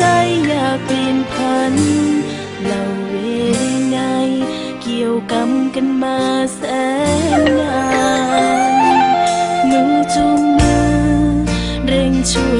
ใจอยากเปลี่ยนพันเราเวรไงเกี่ยวกรรมกันมาแสนนานมือจูงมือเร่งช่วย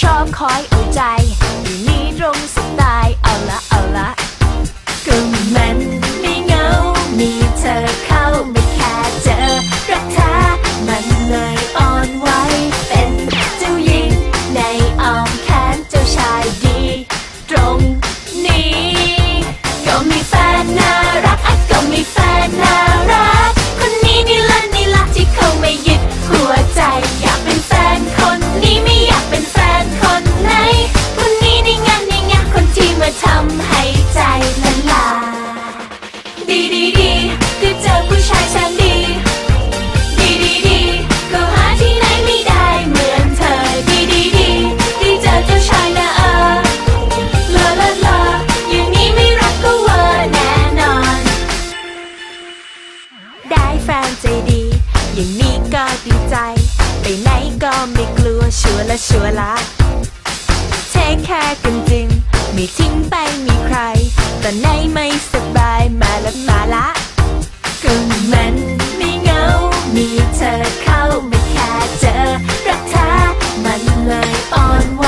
ชอบคอยอุ่นใจ ก็เจอผู้ชายแสนดี ดีดีดีก็หาที่ไหนไม่ได้เหมือนเธอ ดีดีดีได้เจอเจ้ชายนะเออลาลาลาอย่างนี้ไม่รักก็เวอร์แน่นอน ได้แฟนใจดี อย่างนี้ก็ดีใจ ไปไหนก็ไม่กลัวชัวร์ละชัวร์ละเทคแคร์กันจริงไม่ทิ้งไปมีใคร ตอนไหนไม่สบายมาแล้วมาละ ก็มันไม่เงา มีเธอเข้ามาแค่เจอ รักแท้มันเลยอ่อนไหว